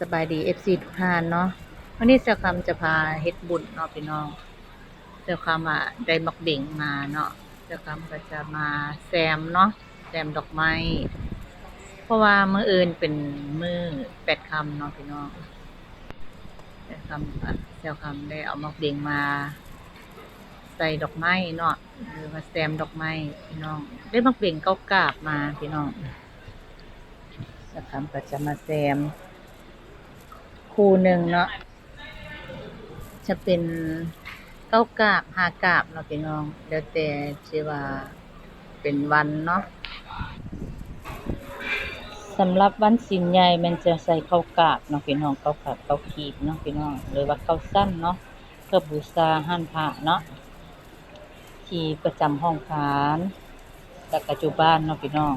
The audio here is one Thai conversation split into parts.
สบายดี FC ทุกท่านเนาะวันนี้เจ้าคำจะพาเฮ็ดบุญเนาะพี่น้องเจ้าคำอะได้มักเบ่งมาเนาะเจ้าคำก็จะมาแซมเนาะแซมดอกไม้ เพราะว่ามื้ออื่นเป็นมื้อแปดคำเนาะพี่น้องเจ้าคำเจ้าคำได้เอามักเบ่งมา ใส่ดอกไม้เนาะหรือว่าแซมดอกไม้พี่น้อง ได้มักเบ่งเก้ากาบมาพี่น้องเจ้าคำก็จะมาแซม คู่หนึ่งเนาะจะเป็นเก้ากาบหากาบเนาะพี่น้องแล้วแต่ที่ว่าเป็นวันเนาะสำหรับวันสินใหญ่มันจะใส่ข้าวกาบเนาะพี่น้องข้าวกาบข้าวขีดเนาะพี่น้องหรือว่าข้าวสั้นเนาะเพื่อบูชาหั่นพระเนาะที่ประจำห้องศาลและปัจจุบันเนาะพี่น้อง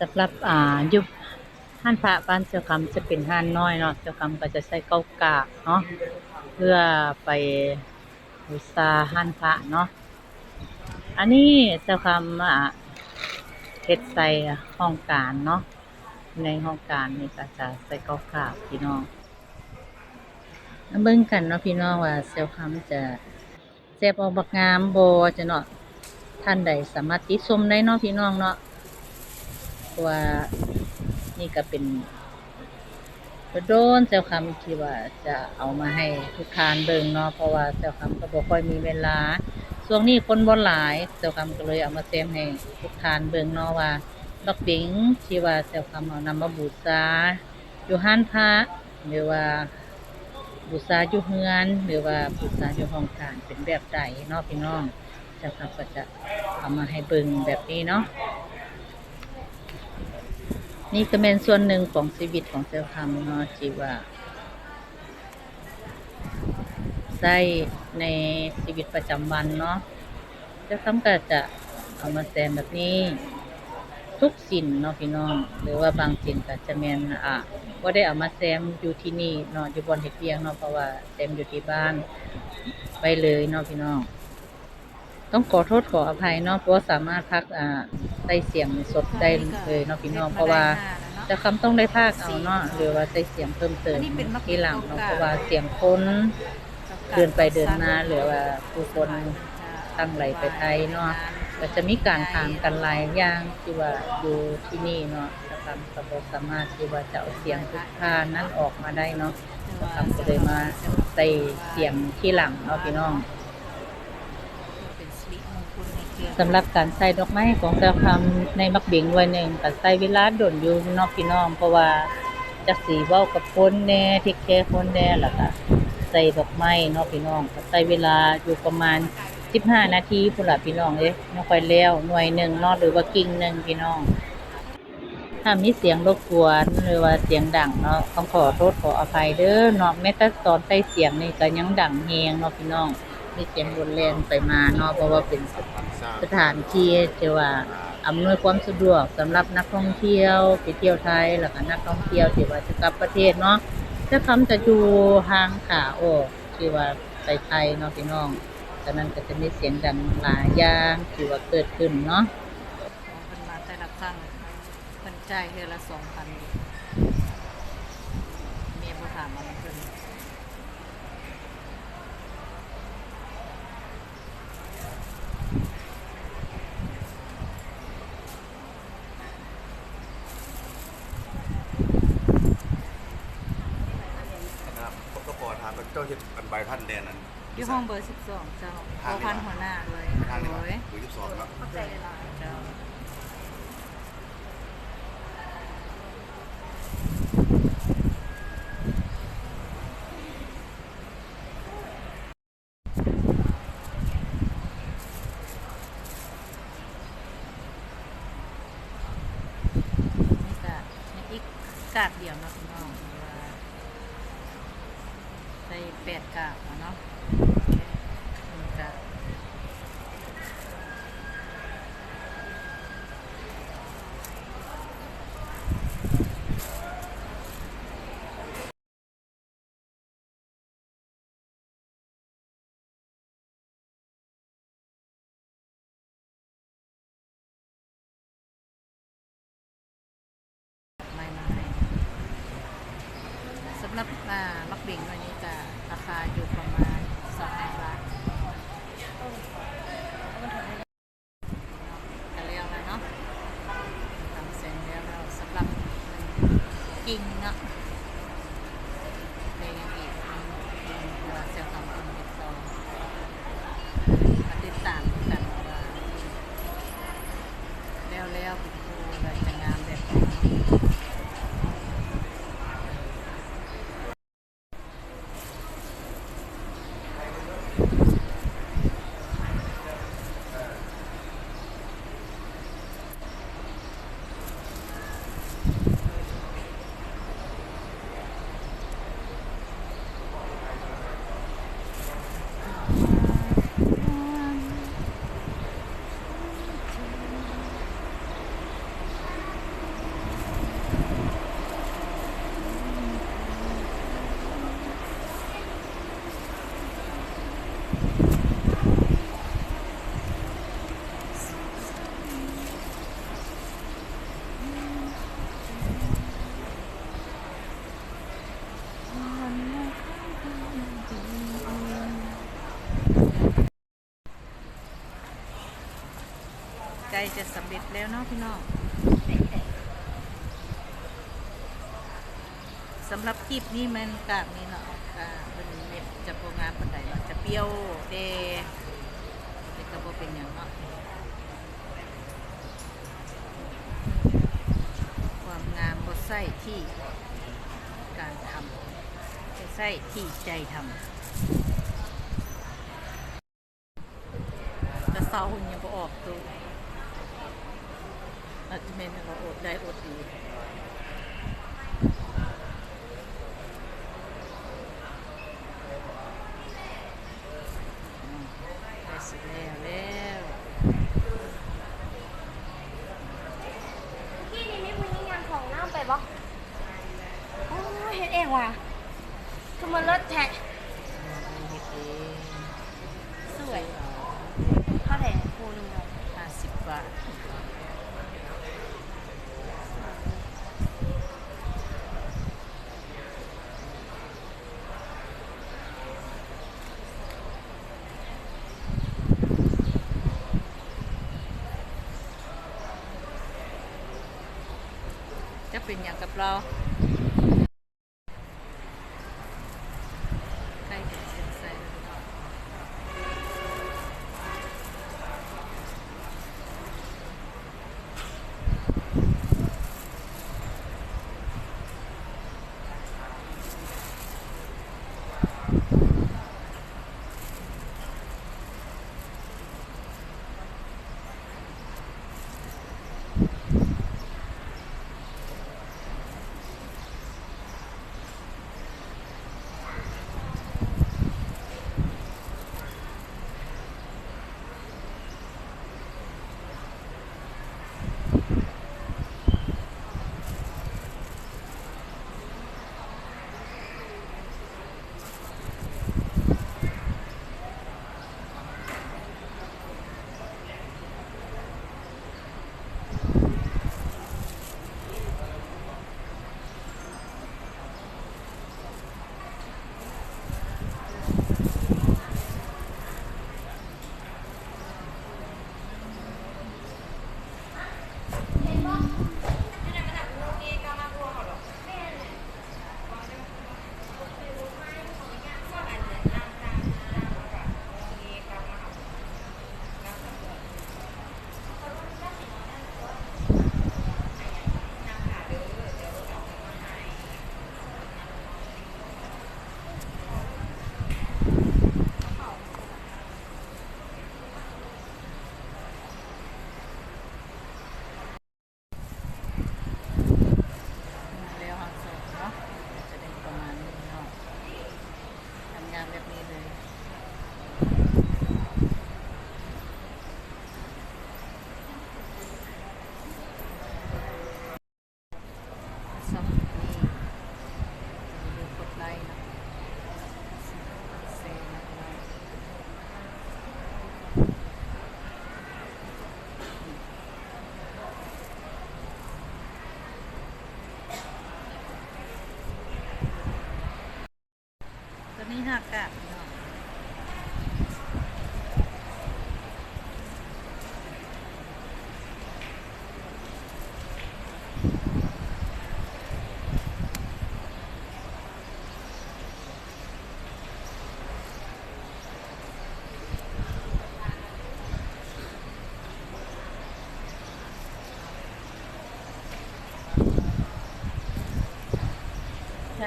สำหรับอ่ายุคห้านพระบ้านเจ้าคำจะเป็นห้านน้อยเนาะเจ้าคำก็จะใส่เก้ากาเนาะเพื่อไปบูชาห้านพระเนาะอันนี้เจ้าคำอะเฮ็ดใส่ห้องการเนาะในห้องการนี่ก็จะใส่เก้ากาพี่น้องเบิ่งกันเนาะพี่น้องว่าเจ้าคำจะแซ่บเอาบักงามโบจะเนาะท่านใดสามารถติชมได้เนาะพี่น้องเนาะว่า นี่ก็เป็นโดนเจ้าคำที่ว่าจะเอามาให้ทุกทานเบิ่งเนาะเพราะว่าเจ้าคำก็บ่ค่อยมีเวลาช่วงนี้คนบ่หลายเจ้าคำก็เลยเอามาแซมให้ทุกทานเบิ่งเนาะว่าดอกปิงที่ว่าเจ้าคำเอานำมาบูชาอยู่ห้านพระหรือว่าบูชาอยู่เฮือน หรือว่าบูชาอยู่ห้องทานเป็นแบบใดเนาะพี่น้องเจ้าคำก็จะเอามาให้เบิ่งแบบนี้เนาะ นี่ก็เป็นส่วนหนึ่งของชีวิตของเซลล์คำเนาะที่ว่าใช้ในชีวิตประจำวันเนาะเซลคำก็จะเอามาแซมแบบนี้ ทุกสินเนาะพี่น้อง หรือว่าบางสินก็จะแมนอะว่าได้เอามาแซมอยู่ที่นี่เนาะอยู่บนเฮ็ดเวียงเนาะเพราะว่าแซมอยู่ที่บ้านไปเลยเนาะพี่น้อง ต้องขอโทษขออภัยเนาะเพราะว่าสามารถพักอ่าได้เสียงสดได้เลยเนาะพี่น้องเพราะว่าแต่คำต้องได้ภาคเอาเนาะหรือว่าใส่เสียงเพิ่มเติมทีหลังเนาะเพราะว่าเสียงคนเดินไปเดินมาหรือว่าผู้คนตั้งไหลไปไทยเนาะก็จะมีการถามกันหลายอย่างที่ว่าอยู่ที่นี่เนาะแต่คำก็บ่สามารถที่ว่าจะเอาเสียงทุกท่านั้นออกมาได้เนาะคำก็เลยมาใส่เสียงที่หลังเนาะพี่น้อง เป็นสิริมงคลในเกียรติ สำหรับการใส่ดอกไม้ของเจ้าคำในมักเบียงไว้หนึ่งก็ใส่เวลาโดนอยู่นอกพี่น้องเพราะว่าจักสีเว้ากับคนแน่เทคแคร์คนแน่แล้วก็ใส่ดอกไม้นาะพี่น้องก็ใส่เวลาอยู่ประมาณ15นาทีพุ่นละพี่น้องเอ้ยไม่ค่อยแล้วหน่วยหนึ่งนาะหรือว่ากิ่งหนึ่งพี่น้อง ถ้ามีเสียงรบกวนหรือว่าเสียงดังเนาะต้องขอโทษขออภัยเด้อเนาะแม้แต่ตอนใส่เสียงนี่ก็ยังดังแฮงเนาะพี่น้อง มีเสียงรุนแรงไปมาเนาะเพราะว่าเป็นสถานที่ที่ว่าอำนวยความสะดวกสำหรับนักท่องเที่ยวไปเที่ยวไทยแล้วก็นักท่องเที่ยวที่ว่าจะกลับประเทศเนาะจะคำจะอยู่ทางขาออกที่ว่าไปไทยเนาะพี่น้องฉะนั้นก็จะมีเสียงดังหลายอย่างที่ว่าเกิดขึ้นเนาะเพิ่นมาแต่ละครั้งเพิ่นจ่ายเดือนละ2,000เมียบ่ถามว่ามันเพิ่น นะครับผมก็ขอถามเจ้าเห็ดอัน ใบพันแดนนั้นอยู่ห้องเบอร์12เจ้าขอพันหัวหน้าเลยทางนี้โอ้ยหรือยี่สิบสองครับเข้าใจหลายเจ้านี่ก็นี่อีกกาดเดียวเนาะพี่น้ มักบิงวันนี้จะราคาอยู่ประมาณสองบาทกันเรียกแล้วเนาะทำเสร็จแล้วเราสำหรับกินเนาะเป็นอีกเป็นตัวเซลล์ของคนติดอมติดตามกันว่แล้วแล้วเป็นอะไร ล้จะสำเร็จแล้วเนาะพี่น้องสำหรับคลิปนี้มันกากนี่เนาะกาเป็นเม็ดจะโปรงามปันใดเนาะจะเปรี้ยวเดเป็นกระโบเป็นอย่างเนาะความงามบดไส้ที่การทำไส้ที่ใจทำจะเศร้ายังบ่ออกตัว อาจจะเป็นเราอดได้อดดีได้สิแล้วแล้วพี่นี่ไม่คุณยังงานของน้ำไปบ่โอ้ยเฮ็ดเองว่ะคือมันรถแทะเฮ็ดเองสวยเท่าไหร่คูณหนึ่งเลยห้าสิบบาท เป็นอย่างกับเราใกล้ถึงเส้นใส่แล้วเนาะ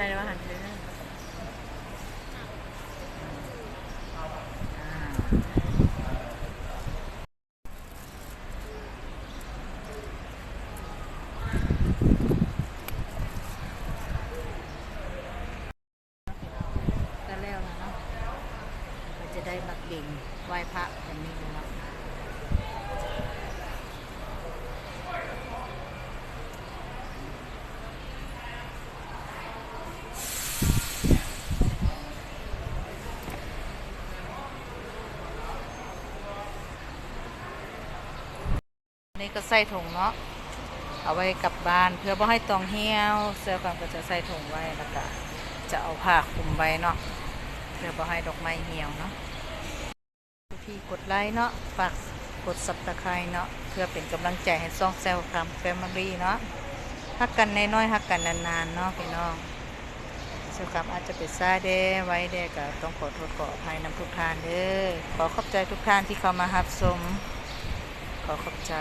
ใช่แล้วหันไปเลยอ่าก็แล้วนะเนาะเราจะได้มักเบ่งไหว้พระกันนี้เลยเนาะ นี่ ก็ใส่ถุงเนาะเอาไว้กลับบ้าน เพื่อบ่ให้ตองเหี่ยวเสื้อกันก็จะใส่ถุงไว้แล้วก็จะเอาผ้าคลุมไว้เนาะเพื่อบ่ให้ดอกไม้เหี่ยวเนาะพี่กดไลค์เนาะฝากกดซับตะไคร้เนาะเพื่อเป็นกำลังใจให้ซ่องแซวคำแฟมิลี่เนาะฮักกันน้อยๆฮักกันนานๆเนาะพี่น้องเซลคำอาจจะไปซ่าเด้ไว้เด้ก็ต้องขอโทษขออภัยนำทุกท่านเด้อขอขอบใจทุกท่านที่เข้ามารับชมขอขอบใจ